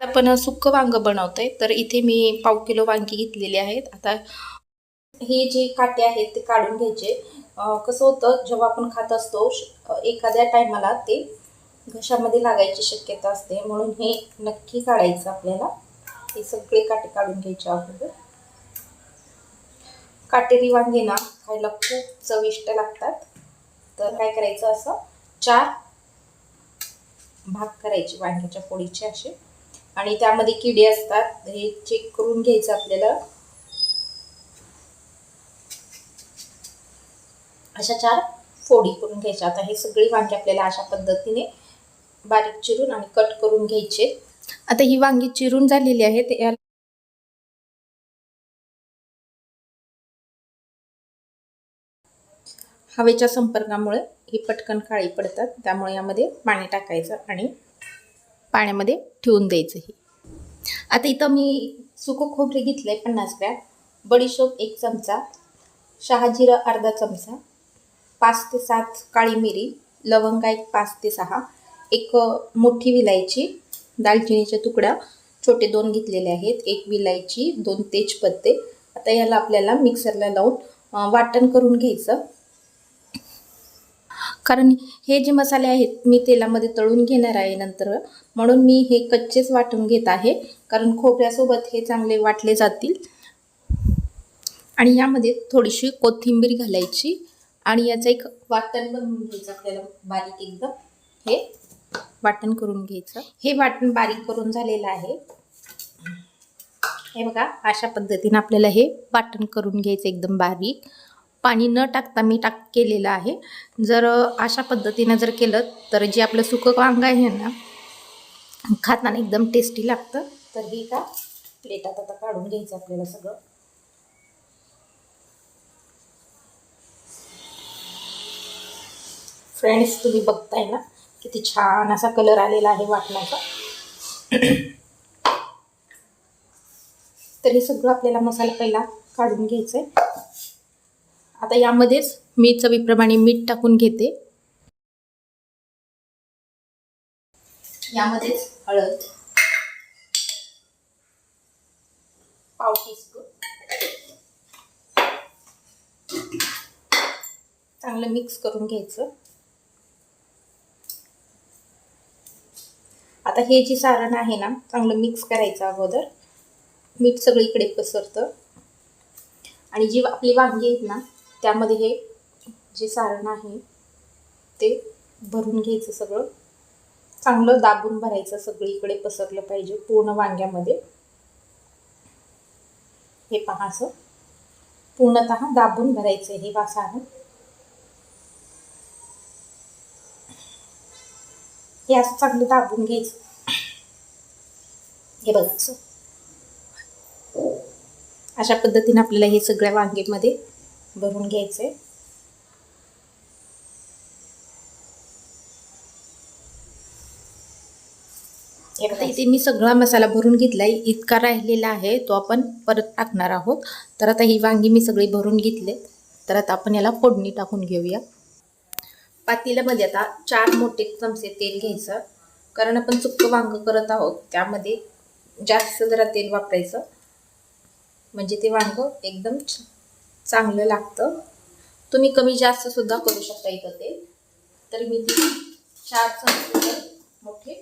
आपण सुक्क वांग बनवतोय तर इथे मी पाव किलो वांगी घेतलेली आहेत. आता हे जे काटे आहेत ते काढून घ्यायचे. कसं होतं जेव्हा आपण खात असतो श- एखाद्या टायमाला ते घशामध्ये लागायची शक्यता असते. म्हणून हे नक्की काढायचं आपल्याला. हे सगळे काटे काढून घ्यायचे अगोदर. काटेरी वांगे ना खायला खूप चविष्ट लागतात. तर काय करायचं असं चार भाग करायचे वांग्याच्या पोळीचे असे. आणि त्यामध्ये किडे असतात. हे चेक करून घ्यायचं आपल्याला. अशा चार फोडी करून घ्यायच्या. आता हे सगळी वांगी आपल्याला अशा पद्धतीने बारीक चिरून आणि कट करून घ्यायचे. आता ही वांगी चिरून झालेली आहेत या हवेच्या संपर्कामुळे ही पटकन काळी पडतात. त्यामुळे यामध्ये पाणी टाकायचं आणि पाण्यामध्ये ठेवून द्यायचं हे. आता इथं मी सुकं खोबरे घेतलं आहे पन्नास ग्रॅम बडीशोप एक चमचा शहाजिरं अर्धा चमचा पाच ते सात काळी मिरी लवंगा एक पाच ते सहा एक मोठी विलायची दालचिनीच्या तुकड्या छोटे दोन घेतलेले आहेत एक विलायची दोन तेजपत्ते. आता याला आपल्याला मिक्सरला लावून वाटण करून घ्यायचं. कारण हे जे मसाले आहेत मी तेलामध्ये तळून घेणार आहे नंतर. म्हणून मी हे कच्चेच वाटून घेत आहे. कारण खोबऱ्यासोबत हे चांगले वाटले जातील. आणि यामध्ये थोडीशी कोथिंबीर घालायची. आणि याचं एक वाटण बनवून घ्यायचं आपल्याला बारीक एकदम. हे वाटण करून घ्यायचं. हे वाटण बारीक करून झालेलं आहे. हे बघा अशा पद्धतीने आपल्याला हे वाटण करून घ्यायचं एकदम बारीक. पाणी न टाकता मी टाक केलेलं आहे. जर अशा पद्धतीनं जर केलं तर जे आपलं सुकं वांग आहे ना खाताना एकदम टेस्टी लागतं. तर हे का प्लेटात आता काढून घ्यायचं आपल्याला सगळं. फ्रेंड्स तुम्ही बघताय ना किती छान असा कलर आलेला आहे वाटण्याचा. तर हे सगळं आपल्याला मसाला पहिला काढून घ्यायचं आहे आता यामध्येच मी चवीप्रमाणे मीठ टाकून घेते. यामध्येच हळद. पाव टीस्पून चांगलं मिक्स करून घ्यायचं. आता हे जे सारण आहे ना चांगलं मिक्स करायचं अगोदर. मीठ सगळीकडे पसरतं. आणि जी आपली वांगी आहेत ना त्यामध्ये हे जे सारण आहे ते भरून घ्यायचं सगळं. चांगलं दाबून भरायचं सगळीकडे पसरलं पाहिजे पूर्ण वांग्यामध्ये. हे पहा असं. पूर्णतः दाबून भरायचं हे वा सारण. हे असं चांगलं दाबून घ्यायचं. हे बघायचं अशा पद्धतीने आपल्याला हे सगळ्या वांगेमध्ये भरून घ्यायचं. बघा इथे मी सगळा मसाला भरून घेतलाय. इतका राहिलेला आहे तो आपण परत टाकणार आहोत. तर आता ही वांगी मी सगळी भरून घेतले तर आता आपण याला फोडणी टाकून घेऊया. पातेल्यामध्ये आता चार मोठे चमचे तेल घ्यायचं. कारण आपण चुक्क वांग करत आहोत त्यामध्ये जास्त जरा तेल वापरायचं. म्हणजे ते वांग एकदम चांगलं लागतं. तुम्ही कमी जास्त सुद्धा करू शकता इथं ते. तर मी ते चार चमचे मोठे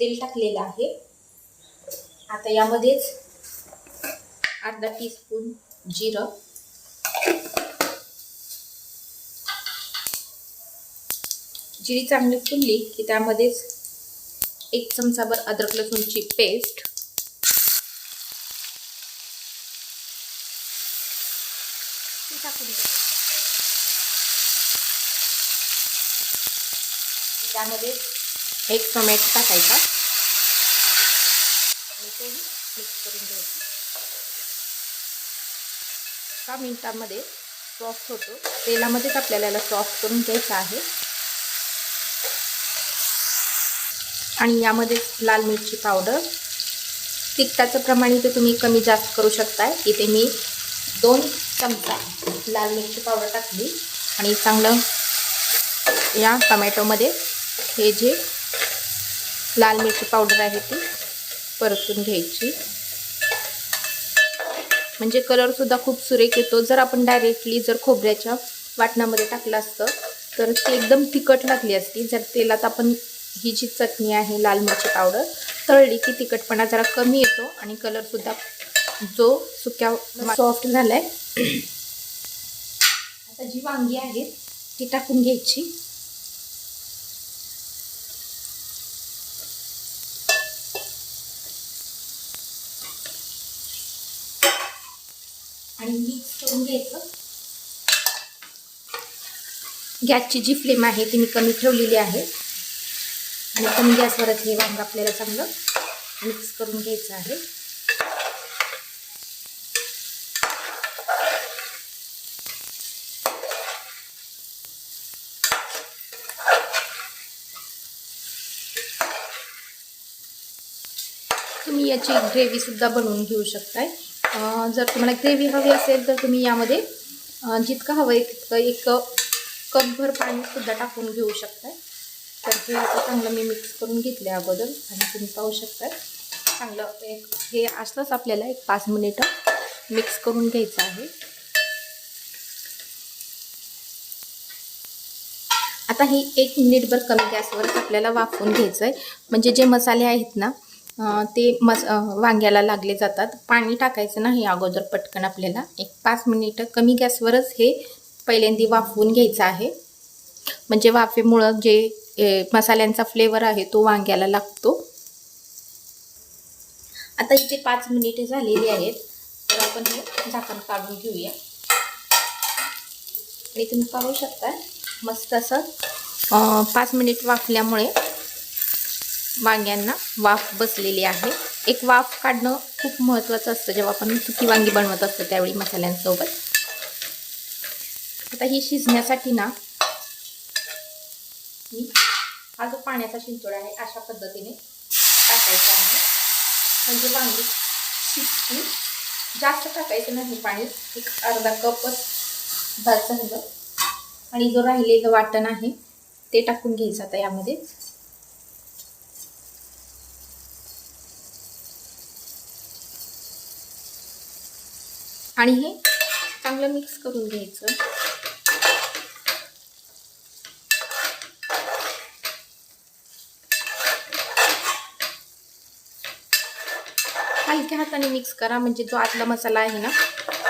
तेल टाकलेलं आहे. आता यामध्येच अर्धा टीस्पून जिरं. जिरी चांगली फुलली की त्यामध्येच एक चमचाभर अद्रक लसूणची पेस्ट ती टाकून द्या. त्यामध्ये एक टोमॅटो टाकायचा. आणि तोही मिक्स करून घ्यायचा. दहा मिनिटांमध्ये सॉफ्ट होतो. तेलामध्येच आपल्याला याला सॉफ्ट करून घ्यायचं आहे. आणि यामध्ये लाल मिरची पावडर तिखटाचं प्रमाण इथे तुम्ही कमी जास्त करू शकताय. इथे मी दोन चमचा लाल मिरची पावडर टाकली आणि चांगलं या टमॅटोमध्ये हे जे लाल मिरची पावडर आहे ती परतून घ्यायची. म्हणजे कलरसुद्धा खूप सुरेख येतो. जर आपण डायरेक्टली जर खोबऱ्याच्या वाटणामध्ये टाकलं असतं तर ती एकदम तिखट लागली असती. जर तेलात आपण ही जी चटणी आहे लाल मिरची पावडर तळली की तिखटपणा जरा कमी येतो आणि कलरसुद्धा जो सुक्या सॉफ्ट झाला आहे आता जी वांगी आहेत ती टाकून घ्यायची. आणि मिक्स करून घ्यायचं. गॅसची जी फ्लेम आहे ती मी कमी ठेवलेली आहे. आणि कमी गॅसवरच हे वांग आपल्याला चांगलं मिक्स करून घ्यायचं आहे. याची ग्रेव्हीसुद्धा बनवून घेऊ शकताय. जर तुम्हाला ग्रेव्ही हवी असेल तर तुम्ही यामध्ये जितकं हवं आहे तितकं एक कपभर पाणीसुद्धा टाकून घेऊ शकताय. तर हे आता चांगलं मी मिक्स करून घेतलं अगोदर आणि तुम्ही पाहू शकताय. चांगलं एक हे असंच आपल्याला एक पाच मिनिटं मिक्स करून घ्यायचं आहे. आता हे एक मिनिटभर कमी गॅसवरच आपल्याला वाफवून घ्यायचं आहे म्हणजे जे मसाले आहेत ना ते मस वांग्याला लागले जातात. पाणी टाकायचं नाही अगोदर पटकन आपल्याला. एक पाच मिनिटं कमी गॅसवरच हे पहिल्यांदा वाफवून घ्यायचं आहे. म्हणजे वाफेमुळं जे मसाल्यांचा फ्लेवर आहे तो वांग्याला लागतो. आता इथे पाच मिनिटे झालेली आहेत. तर आपण हे झाकण काढून घेऊया. आणि तुम्ही पाहू शकता मस्त असं पाच मिनिट वाफल्यामुळे वांग्यांना वाफ बसलेली आहे. एक वाफ काढणं खूप महत्त्वाचं असतं. जेव्हा आपण सुकी वांगी बनवत असतो त्यावेळी मसाल्यांसोबत. आता ही शिजण्यासाठी ना मी हा जो पाण्याचा शिंचोड आहे अशा पद्धतीने टाकायचा आहे. म्हणजे वांगी शिजतील जास्त टाकायचं नाही पाणी. एक अर्धा कपच भात झालं. आणि जो राहिलेलं वाटण आहे ते टाकून घ्यायचं आता यामध्ये. आणि हे चांगलं मिक्स करून घ्यायचं. हलक्या हाताने मिक्स करा म्हणजे जो आतला मसाला आहे ना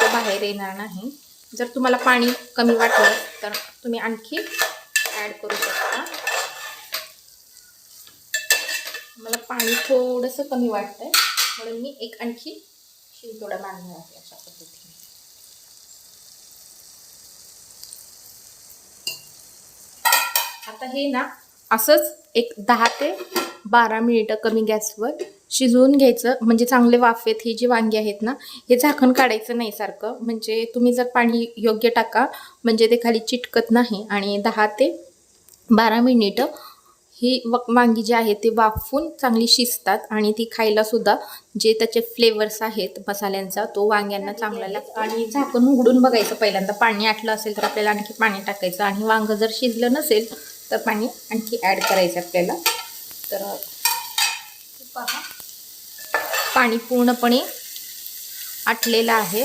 तो बाहेर येणार नाही. जर तुम्हाला पाणी कमी वाटलं तर तुम्ही आणखी ॲड करू शकता. मला पाणी थोडंसं कमी वाटतंय म्हणून मी एक आणखी शिंतोडा मारणार आहे अशा पद्धतीने. आता हे ना असंच एक दहा ते बारा मिनिटं कमी गॅसवर शिजवून घ्यायचं. म्हणजे चांगले वाफेत ही जी वांगी आहेत ना हे झाकण काढायचं नाही सारखं. म्हणजे तुम्ही जर पाणी योग्य टाका म्हणजे ते खाली चिटकत नाही. आणि दहा ते बारा मिनिटं ही व वांगी जी आहे ते वाफून चांगली शिजतात. आणि ती खायलासुद्धा जे त्याचे फ्लेवर्स आहेत मसाल्यांचा तो वांग्यांना चांगला लागतो. आणि झाकण उघडून बघायचं पहिल्यांदा. पाणी आटलं असेल तर आपल्याला आणखी पाणी टाकायचं. आणि वांगं जर शिजलं नसेल तर पाणी आणखी ॲड करायचं आपल्याला. तर पहा. पाणी पूर्णपणे आटलेलं आहे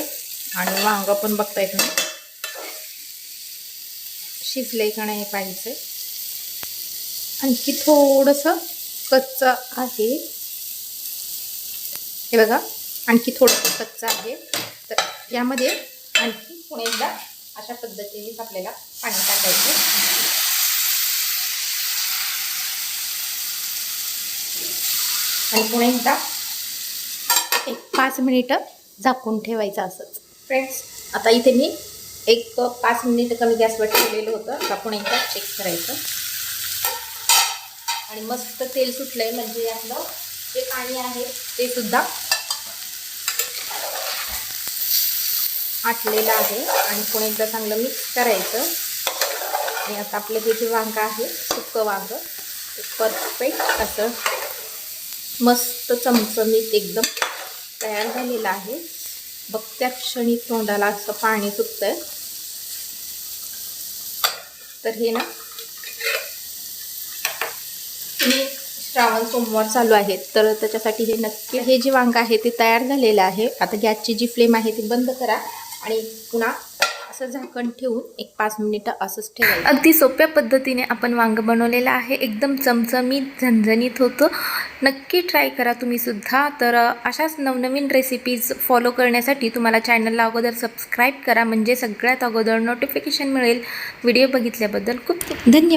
आणि वांगं पण बघता येत नाही शिजलंय का नाही पाहिजे आणखी थोडंसं कच्चं आहे. हे बघा आणखी थोडंसं कच्चं आहे. तर यामध्ये आणखी पुन्हा एकदा अशा पद्धतीने आपल्याला पाणी टाकायचं आणि पुन्हा एकदा एक पाच मिनिटं झाकून ठेवायचं असंच. फ्रेंड्स आता इथे मी एक पाच मिनिट कमी गॅसवर ठेवलेलं होतं. आता पुन्हा एकदा चेक करायचं. आणि मस्त तेल सुटलंय म्हणजे आपलं जे पाणी आहे ते सुद्धा आटलेलं आहे. आणि पुन्हा एकदा चांगलं मिक्स करायचं. आणि आता आपलं हे जे वांगं आहे सुकं वांगं ते परफेक्ट असं मस्त चमचमीत एकदम तयार झालेलं आहे. बघत्या क्षणी तोंडाला असं पाणी सुटतंय. तर हे ना तुम्ही श्रावण सोमवार चालू आहेत. तर त्याच्यासाठी हे नक्की हे जे वांग आहे ते तयार झालेलं आहे. आता गॅसची जी फ्लेम आहे ती बंद करा आणि पुन्हा असं झाकण ठेवून एक पाच मिनिटं असंच ठेवायचं. अगदी सोप्या पद्धतीने आपण वांग बनवलेलं आहे. एकदम चमचमीत झणझणीत होतं. नक्की ट्राय करा तुम्ही सुद्धा. तर अशाच नवनवीन रेसिपीज फॉलो करण्यासाठी तुम्हाला चॅनलला अगोदर सबस्क्राईब करा. म्हणजे सगळ्यात अगोदर नोटिफिकेशन मिळेल. व्हिडिओ बघितल्याबद्दल खूप धन्यवाद.